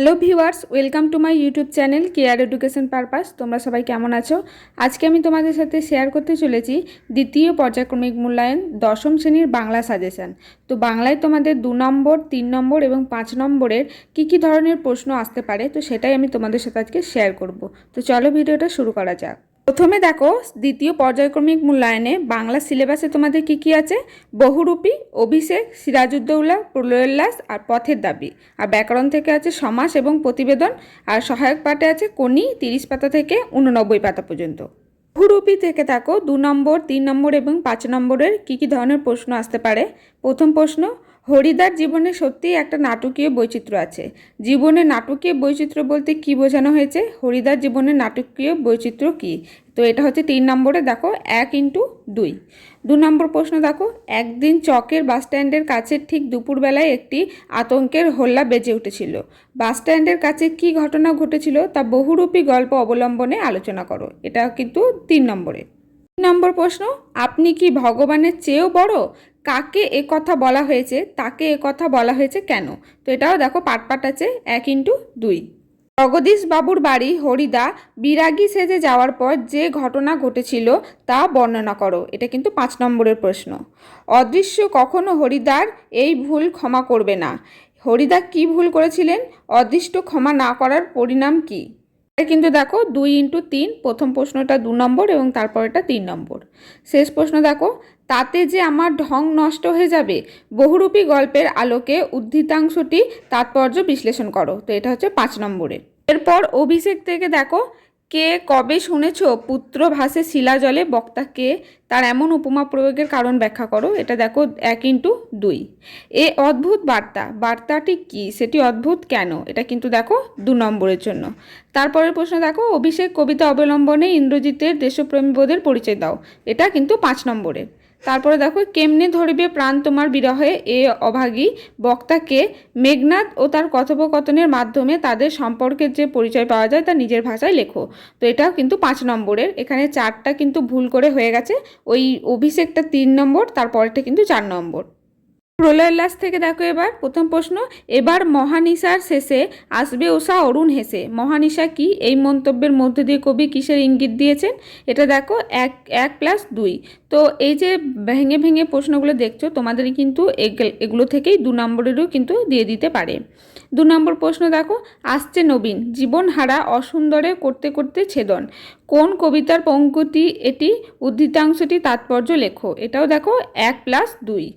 Hello viewers, welcome to my YouTube channel care education purpose. তোমরা সবাই কেমন আছো? আজকে আমি তোমাদের সাথে শেয়ার করতে চলেছি দ্বিতীয় পর্যায়ক্রমিক মূল্যায়ন দশম শ্রেণির বাংলা সাজেশান। তো বাংলায় তোমাদের দু নম্বর, তিন নম্বর এবং পাঁচ নম্বরের কি কি ধরনের প্রশ্ন আসতে পারে, তো সেটাই আমি তোমাদের সাথে আজকে শেয়ার করব। তো চলো ভিডিওটা শুরু করা যাক। প্রথমে দেখো, দ্বিতীয় পর্যায়ক্রমিক মূল্যায়নে বাংলা সিলেবাসে তোমাদের কি কি আছে? বহুরূপী, অভিষেক, সিরাজউদ্দৌলা প্রলয়োল্লাস আর পথের দাবি। আর ব্যাকরণ থেকে আছে সমাস এবং প্রতিবেদন। আর সহায়ক পাঠে আছে কোনি তিরিশ পাতা থেকে উননব্বই পাতা পর্যন্ত। বহুরূপী থেকে থাকো দু নম্বর, তিন নম্বর এবং পাঁচ নম্বরের কি কি ধরনের প্রশ্ন আসতে পারে? প্রথম প্রশ্ন হরিদার জীবনে সত্যিই একটা নাটকীয় বৈচিত্র্য আছে। জীবনে নাটকীয় বৈচিত্র্য বলতে কি বোঝানো হয়েছে? হরিদার জীবনে নাটকীয় বৈচিত্র্য কি? তো এটা হচ্ছে তিন নম্বরে দেখো, এক ইন্টু দুই। দু নম্বর প্রশ্ন দেখো, একদিন চকের বাসস্ট্যান্ডের কাছে ঠিক দুপুরবেলায় একটি আতঙ্কের হল্লা বেজে উঠেছিল। বাসস্ট্যান্ডের কাছে কি ঘটনা ঘটেছিল তা বহুরূপী গল্প অবলম্বনে আলোচনা করো। এটা কিন্তু তিন নম্বরে। নম্বর প্রশ্ন, আপনি কি ভগবানের চেয়েও বড়? কাকে এ কথা বলা হয়েছে, তাকে এ কথা বলা হয়েছে কেন? তো এটাও দেখো পাট পাট আছে, এক ইন্টু দুই। জগদীশ বাবুর বাড়ি হরিদা বিরাগী সেজে যাওয়ার পর যে ঘটনা ঘটেছিল তা বর্ণনা করো, এটা কিন্তু পাঁচ নম্বরের প্রশ্ন। অদৃশ্য কখনো হরিদার এই ভুল ক্ষমা করবে না। হরিদা কি ভুল করেছিলেন? অদৃষ্ট ক্ষমা না করার পরিণাম কি? কিন্তু দেখো দুই ইন্টু তিন, প্রথম প্রশ্নটা দু নম্বর এবং তারপর এটা তিন নম্বর। শেষ প্রশ্ন দেখো তাতে যে আমার ঢং নষ্ট হয়ে যাবে, বহুরূপী গল্পের আলোকে উদ্ধৃতাংশটি তাৎপর্য বিশ্লেষণ করো। তো এটা হচ্ছে পাঁচ নম্বরের এরপর অভিষেক থেকে দেখো, কে কবে শুনেছ, পুত্র ভাসে শিলা জলে, বক্তা কে? তার এমন উপমা প্রয়োগের কারণ ব্যাখ্যা করো। এটা দেখো এক ইন্টু দুই। এ অদ্ভুত বার্তা। বার্তাটি কি? সেটি অদ্ভুত কেন? এটা কিন্তু দেখো দু নম্বরের জন্য। তারপরের প্রশ্ন দেখো, অভিষেক কবিতা অবলম্বনে ইন্দ্রজিতের দেশপ্রেমবোধের পরিচয় দাও। এটা কিন্তু পাঁচ নম্বরের তারপরে দেখো, কেমনে ধরিবে প্রাণ তোমার বিরহে? এ অভাগী বক্তাকে মেঘনাথ ও তার কথোপকথনের মাধ্যমে তাদের সম্পর্কের যে পরিচয় পাওয়া যায় তা নিজের ভাষায় লেখো। তো এটাও কিন্তু পাঁচ নম্বরের। এখানে চারটা কিন্তু ভুল করে হয়ে গেছে। ওই অভিষেকটা তিন নম্বর, তারপরেরটা কিন্তু চার নম্বর। প্রলয়োল্লাস থেকে দেখো এবার, প্রথম প্রশ্ন, এবার মহানিশার শেষে আসবে ওষা অরুণ হেসে। মহানিশা কি? এই মন্তব্যের মধ্য দিয়ে কবি কিসের ইঙ্গিত দিয়েছেন? এটা দেখো এক এক প্লাস দুই। তো এই যে ভেঙে ভেঙে প্রশ্নগুলো দেখছ তোমাদের কিন্তু এগুলো থেকেই দু নম্বরেরও কিন্তু দিয়ে দিতে পারে। দু নম্বর প্রশ্ন দেখো, আসছে নবীন জীবন হারা অসুন্দরে করতে করতে ছেদন। কোন কবিতার পঙ্কতি এটি? উদ্ধৃতাংশটি তাৎপর্য লেখো। এটাও দেখো, এক প্লাস দুই।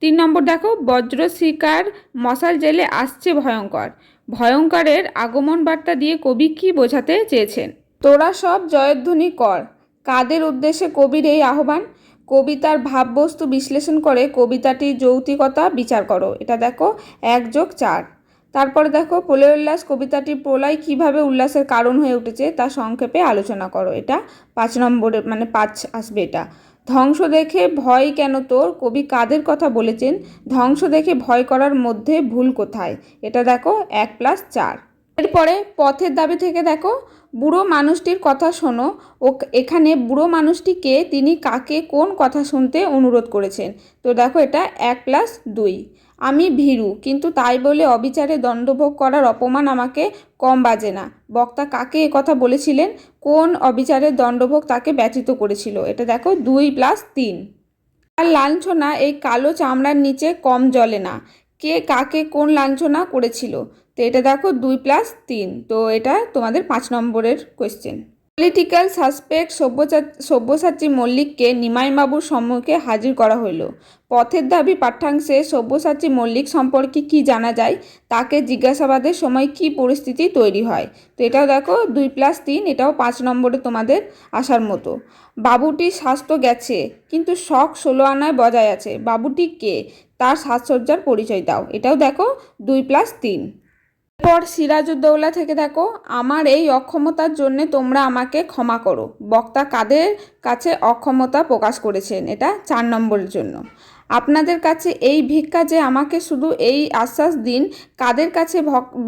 তিন নম্বর দেখো, বজ্র শিকার মশাল জেলে আসছে ভয়ঙ্কর। ভয়ঙ্করের আগমন বার্তা দিয়ে কবি কী বোঝাতে চেয়েছেন? তোরা সব জয়ধ্বনি কর। কাদের উদ্দেশ্যে কবির এই আহ্বান? কবিতার ভাববস্তু বিশ্লেষণ করে কবিতাটির যৌতিকতা বিচার করো। এটা দেখো, এক যোগ চার। তারপরে দেখো প্রলয় উল্লাস কবিতাটি প্রলয় কীভাবে উল্লাসের কারণ হয়ে উঠেছে তা সংক্ষেপে আলোচনা করো। এটা পাঁচ নম্বরে মানে পাঁচ আসবে এটা। ধ্বংস দেখে ভয় কেন তোর? কবি কাদের কথা বলেছেন? ধ্বংস দেখে ভয় করার মধ্যে ভুল কোথায়? এটা দেখো এক প্লাস চার। এরপরে পথের দাবি থেকে দেখো, বুড়ো মানুষটির কথা শোনো। ও এখানে বুড়ো মানুষটিকে তিনি কাকে কোন কথা শুনতে অনুরোধ করেছেন? তো দেখো এটা এক প্লাস দুই। আমি ভীরু, কিন্তু তাই বলে অবিচারে দণ্ডভোগ করার অপমান আমাকে কম বাজে না। বক্তা কাকে কথা বলেছিলেন? কোন অবিচারের দণ্ডভোগ তাকে ব্যথিত করেছিল? এটা দেখো, দুই প্লাস তিন। আর লাঞ্ছনা এই কালো চামড়ার নিচে কম জলে না। কে কাকে কোন লাঞ্ছনা করেছিল? তো এটা দেখো, দুই প্লাস তিন। তো এটা তোমাদের পাঁচ নম্বরের কোয়েশ্চেন পলিটিক্যাল সাসপেক্ট সব্যসাচী মল্লিককে নিমাইবাবুর সম্মুখে হাজির করা হইল। পথের দাবি পাঠ্যাংশে সব্যসাচী মল্লিক সম্পর্কে কি জানা যায়, তাকে জিজ্ঞাসাবাদের সময় কি পরিস্থিতি তৈরি হয়? তো এটাও দেখো, দুই প্লাস তিন, এটাও পাঁচ নম্বরে তোমাদের আসার মতো। বাবুটির স্বাস্থ্য গেছে, কিন্তু শখ ষোলো আনায় বজায় আছে। বাবুটি কে? তার সাজসজ্জার পরিচয় দাও। এটাও দেখো, দুই প্লাস তিন। এরপর সিরাজউদ্দৌলা থেকে দেখো, আমার এই অক্ষমতার জন্য তোমরা আমাকে ক্ষমা করো। বক্তা কাদের কাছে অক্ষমতা প্রকাশ করেছেন? এটা চার নম্বরের জন্য। আপনাদের কাছে এই ভিক্ষা যে আমাকে শুধু এই আশ্বাস দিন, কাদের কাছে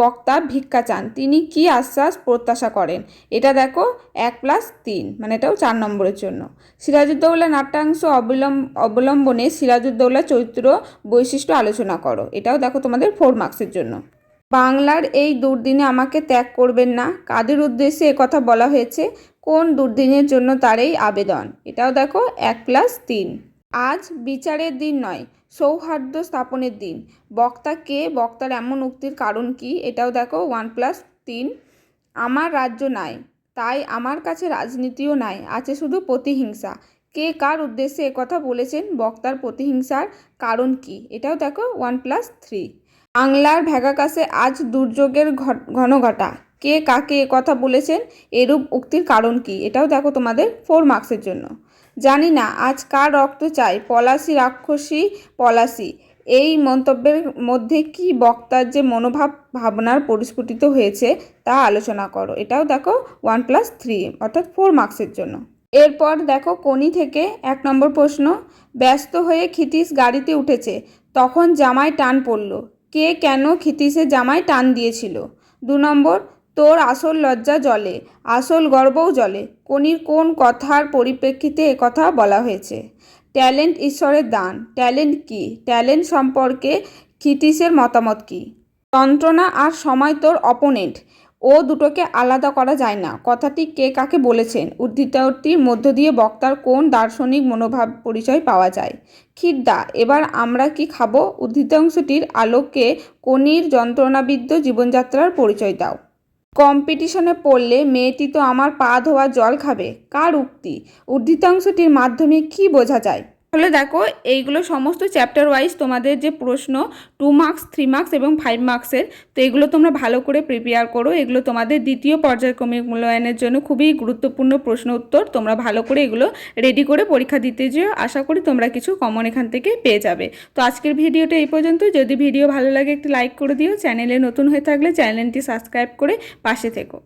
বক্তা ভিক্ষা চান? তিনি কি আশ্বাস প্রত্যাশা করেন? এটা দেখো, এক প্লাস তিন মানে এটাও চার নম্বরের জন্য। সিরাজউদ্দৌলা নাট্যাংশ অবলম্ব, অবলম্বনে সিরাজউদ্দৌলা চরিত্র বৈশিষ্ট্য আলোচনা করো। এটাও দেখো তোমাদের ফোর মার্কসের জন্য। বাংলার এই দুর্দিনে আমাকে ত্যাগ করবেন না। কাদের উদ্দেশ্যে কথা বলা হয়েছে? কোন দুর্দিনের জন্য তার এই আবেদন? এটাও দেখো, এক প্লাস তিন। আজ বিচারের দিন নয়, সৌহার্দ্য স্থাপনের দিন। বক্তা কে, বক্তার এমন উক্তির কারণ কি? এটাও দেখো ওয়ান প্লাস তিন। আমার রাজ্য নাই, তাই আমার কাছে রাজনীতিও নাই, আছে শুধু প্রতিহিংসা। কে কার উদ্দেশ্যে কথা বলেছেন? বক্তার প্রতিহিংসার কারণ কি? এটাও দেখো ওয়ান প্লাস থ্রি বাংলার ভ্যাগাকাশে আজ দুর্যোগের ঘন ঘটা কে কাকে কথা বলেছেন, এরূপ উক্তির কারণ কি, এটাও দেখো তোমাদের ফোর মার্কসের জন্য। জানি না আজ কার রক্ত চাই, পলাশি রাক্ষসী, পলাশি। এই মন্তব্যের মধ্যে কি বক্তার যে মনোভাব ভাবনার পরিস্ফুটিত হয়েছে, তা আলোচনা করো। এটাও দেখো ওয়ান প্লাস থ্রি অর্থাৎ ফোর মার্কসের জন্য। এরপর দেখো কোনি থেকে এক নম্বর প্রশ্ন, ব্যস্ত হয়ে ক্ষিতীশ গাড়িতে উঠেছে, তখন জামায় টান পড়ল। কে কেন খিতিসে জামায় টান দিয়েছিল? দু নম্বর, তোর আসল লজ্জা জলে, আসল গর্বও জলে। কোনির কোন কথার পরিপ্রেক্ষিতে কথা বলা হয়েছে? ট্যালেন্ট ঈশ্বরের দান। ট্যালেন্ট কি? ট্যালেন্ট সম্পর্কে ক্ষিতীশের মতামত কি? যন্ত্রণা আর সময় তোর অপোনেন্ট। ও দুটোকে আলাদা করা যায় না। কথাটি কে কাকে বলেছেন? উদ্ধৃতটির মধ্য দিয়ে বক্তার কোন দার্শনিক মনোভাব পরিচয় পাওয়া যায়? খিদ্দা, এবার আমরা কি খাব? উদ্ধৃতাংশটির আলোকে কনির যন্ত্রণাবিদ্ধ জীবনযাত্রার পরিচয় দাও। কম্পিটিশনে পড়লে মেয়েটি তো আমার পা ধোয়া জল খাবে। কার উক্তি? উদ্ধৃতাংশটির মাধ্যমে কি বোঝা যায়? তাহলে দেখো, এইগুলো সমস্ত চ্যাপ্টার ওয়াইজ তোমাদের যে প্রশ্ন টু মার্কস থ্রি মার্কস এবং ফাইভ মার্কসের তো এগুলো তোমরা ভালো করে প্রিপেয়ার করো। এগুলো তোমাদের দ্বিতীয় পর্যায়ক্রমিক মূল্যায়নের জন্য খুবই গুরুত্বপূর্ণ প্রশ্ন উত্তর। তোমরা ভালো করে এগুলো রেডি করে পরীক্ষা দিতে যেও। আশা করি তোমরা কিছু কমন এখান থেকে পেয়ে যাবে। তো আজকের ভিডিওটা এই পর্যন্ত। যদি ভিডিও ভালো লাগে একটি লাইক করে দিও। চ্যানেলে নতুন হয়ে থাকলে চ্যানেলটি সাবস্ক্রাইব করে পাশে থেকো।